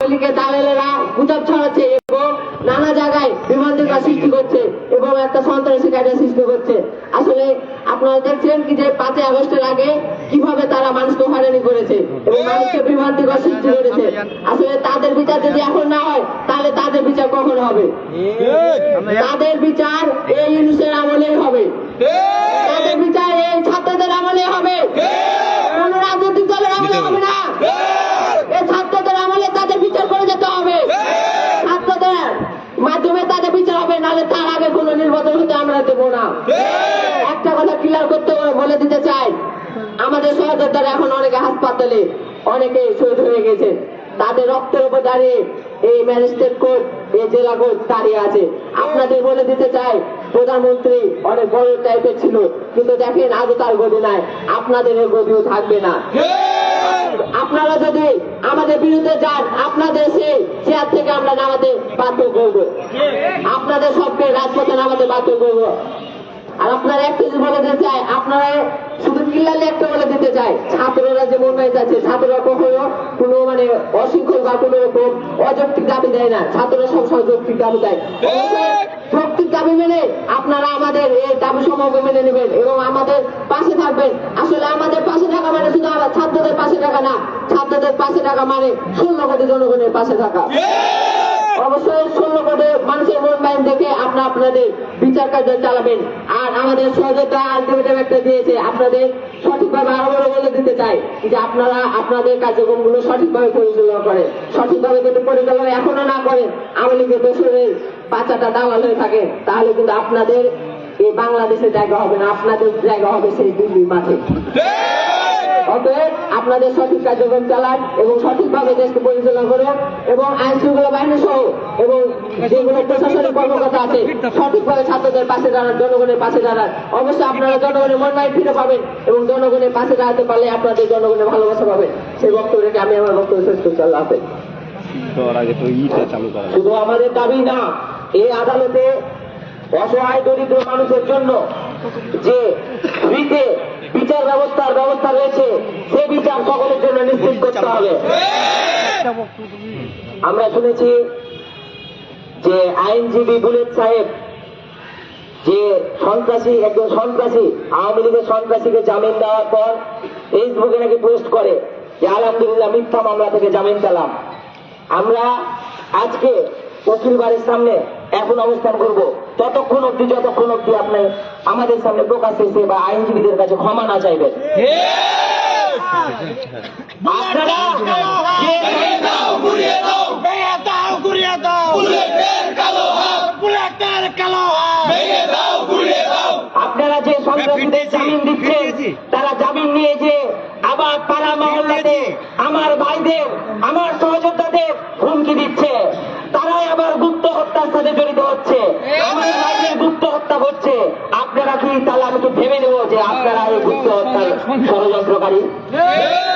লীগের দালালেরা গুজব ছড়াচ্ছে এবং নানা জায়গায় বিভ্রান্তিকর সৃষ্টি করছে এবং একটা সন্ত্রাসী কাজে সৃষ্টি করছে। আসলে আপনারা দেখছেন কি যে পাঁচই আগস্টের আগে কীভাবে তারা মানুষকে হয়রানি করেছে এবং মানুষকে বিভ্রান্তিকর সৃষ্টি করেছে। আসলে তাদের বিচার যদি এখন না হয়, তাহলে তাদের বিচার কখন হবে? তাদের বিচার এই ইউনুসের আমলেই হবে। তাদের বিচার এই ছাত্রদের আমলে হবে। কোন রাজনৈতিক দলের আমলে হবে না এই ছাত্রদের আমলে তাদের বিচার করে যেতে হবে ছাত্রদের মাধ্যমে তাদের বিচার হবে নাহলে তার আগে কোনো নির্বাচন হতে দেবো না। একটা কথা ক্লিয়ার করতে বলে দিতে চাই। আমাদের সহযোদ্ধারা এখন অনেকে হাসপাতালে অনেকে শহীদ হয়ে গেছে। তাদের রক্তের উপর দাঁড়িয়ে এই ম্যাজিস্ট্রেট কোর্ট এই জেলা কোর্ট দাঁড়িয়ে আছে। আপনাদের বলে দিতে চাই প্রধানমন্ত্রী অনেক বড় টাইপের ছিল কিন্তু দেখেন আজও তার গদি নাই। আপনাদের গদিও থাকবে না। আপনারা যদি আমাদের বিরুদ্ধে যান আপনাদের সেই চেয়ার থেকে আমরা নামাতে বাধ্য করব। আপনাদের সবকে রাজপথে নামাতে বাধ্য করব। আর আপনারা একটা জিনিস বলে দিতে চাই আপনারা শুধু কিল্লালে একটা বলে দিতে চাই ছাত্ররা যে মনে আছে ছাত্ররা কখনো কোনো মানে অশৃঙ্খল বা কোনো রকম অযৌক্তিক দাবি দেয় না। ছাত্ররা সবসময় যৌক্তিক দাবি দেয়। যৌক্তিক দাবি মেনে আপনারা আমাদের এই দাবি সমূহকে মেনে নেবেন এবং আমাদের পাশে থাকবেন। আসলে আমাদের পাশে থাকা মানে শুধু আমার ছাত্রদের পাশে থাকা না ছাত্রদের পাশে থাকা মানে শূন্য কোটি জনগণের পাশে থাকা। অবশ্যই আপনারা আপনাদের বিচার কার্য চালাবেন। আর আমাদের সহযোগিতা আলটিমেটাম একটা দিয়েছে, আপনাদের সঠিকভাবে আরও বড় বলে দিতে চাই যে আপনারা আপনাদের কার্যক্রমগুলো সঠিকভাবে পরিচালনা করেন। সঠিকভাবে যদি পরিচালনা এখনও না করেন, আওয়ামী লীগের দোষরের বাচ্চাটা দাওয়াল হয়ে থাকে, তাহলে কিন্তু আপনাদের এই বাংলাদেশের জায়গা হবে না, আপনাদের জায়গা হবে সেই দিল্লির মাঠে। আপনাদের সঠিক কার্যক্রম চালান এবং সঠিকভাবে দেশকে পরিচালনা করুন এবং আইন শৃঙ্খলা বাহিনী সহ এবং যেগুলো প্রশাসনিক কর্মকর্তা আছে। সঠিকভাবে ছাত্রদের পাশে দাঁড়ান জনগণের পাশে দাঁড়ান। অবশ্যই আপনারা জনগণের মন ফিরে পাবেন এবং জনগণের পাশে দাঁড়াতে পারলে আপনাদের জনগণের ভালোবাসা পাবেন। সেই বক্তব্য রেখে আমি আমার বক্তব্য শেষ করছি। আল্লাহ হাফেজ। শুধু আমাদের দাবি না এই আদালতে অসহায় দরিদ্র মানুষের জন্য যে ফ্রিতে বিচার ব্যবস্থার ব্যবস্থা রয়েছে সে বিচার সকলের জন্য নিশ্চিত করতে হবে। আমরা শুনেছি যে আইনজীবী বুলেট সাহেব যে সন্ত্রাসী একজন সন্ত্রাসী আওয়ামী লীগের সন্ত্রাসীকে জামিন দেওয়ার পর ফেসবুকে নাকি পোস্ট করে যে আলহামদুলিল্লাহ মিথ্যা মামলা থেকে জামিন পেলাম আমরা আজকে উকিল বাড়ির সামনে এখন অবস্থান করব ততক্ষণ অব্দি যতক্ষণ অব্দি আপনি আমাদের সামনে প্রকাশ এসে বা আইনজীবীদের কাছে ক্ষমা না চাইবেন আপনারা যে- আপনারা যে সন্ত্রাসীদের জামিন দিচ্ছেন তারা জামিন নিয়ে যে আবার পাড়া মহল্লাতে আমার ভাইদের আমার সহযোদ্ধাদের হুমকি দিচ্ছে। তারাই আবার গুপ্ত হত্যার সাথে জড়িত হচ্ছে। আমার ভাইদের গুপ্ত হত্যা করছে আপনারা কি তাহলে আমি কি ভেবে নেব যে আপনারা এই গুপ্ত হত্যার ষড়যন্ত্রকারী? আমরা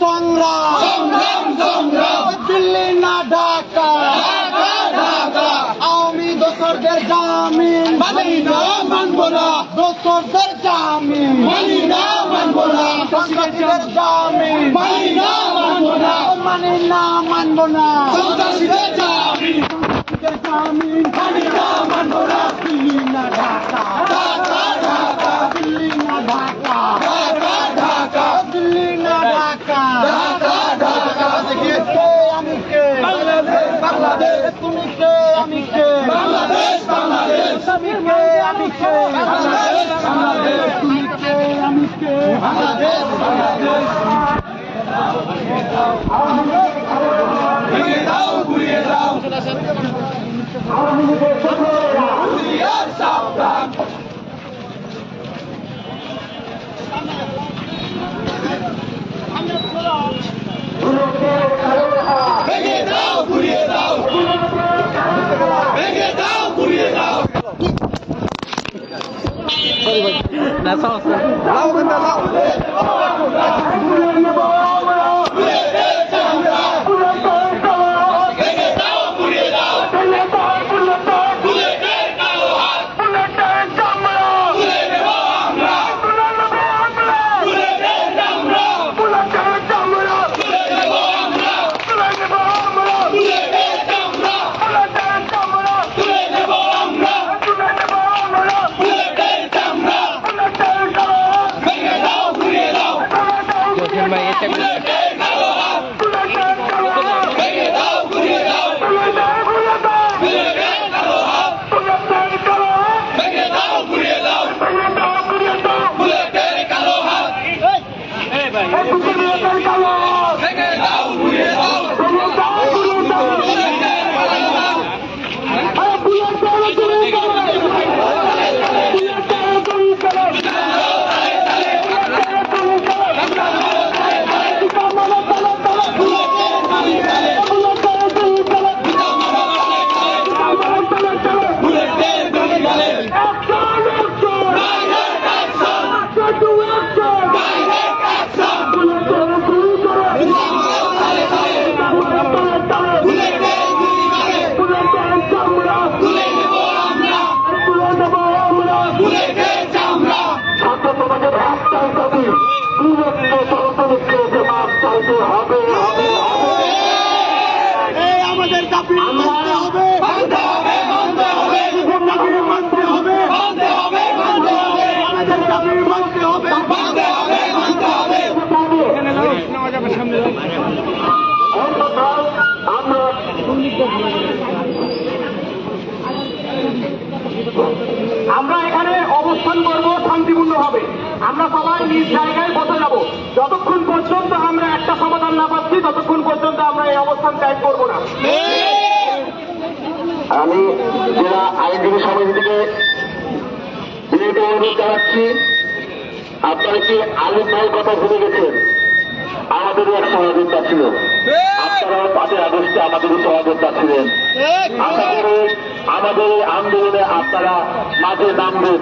সংগ্রাম। দিল্লি না ঢাকা। আওয়ামী দোসরদের জামিন। মানি না মানবো না। দোসরদের জামিন। মানি না মানবো না। সন্ত্রাসীদের জামিন। মানি না মানবো না। মানি না মানবো না। সন্ত্রাসীদের জামিন। সন্ত্রাসীদের জামিন। মানি না দাও ঘুরিয়ে দাও কে আমি মানতে হবে মানতে হবে মানতে হবে। আমরা আমরা এখানে অবস্থান করব শান্তিপূর্ণ হবে আমরা সবাই নিজ জায়গায় বসে যাব। যতক্ষণ পর্যন্ত আমরা একটা সমাধান না পাচ্ছি ততক্ষণ পর্যন্ত আমরা এই অবস্থান ত্যাগ করব না। আমি জেলা আইনজীবী সমিতি থেকে বিনীত অনুরোধ জানাচ্ছি, আপনারা কি আলু ভাইয়ের কথা ভুলে গেছেন? আমাদেরও এক সহযোগিতা ছিল। আপনারাও পাঁচই আগস্টে আমাদেরও সহযোগিতা ছিলেন। আশা আমাদের আন্দোলনে আপনারা মাঝে নামবেন।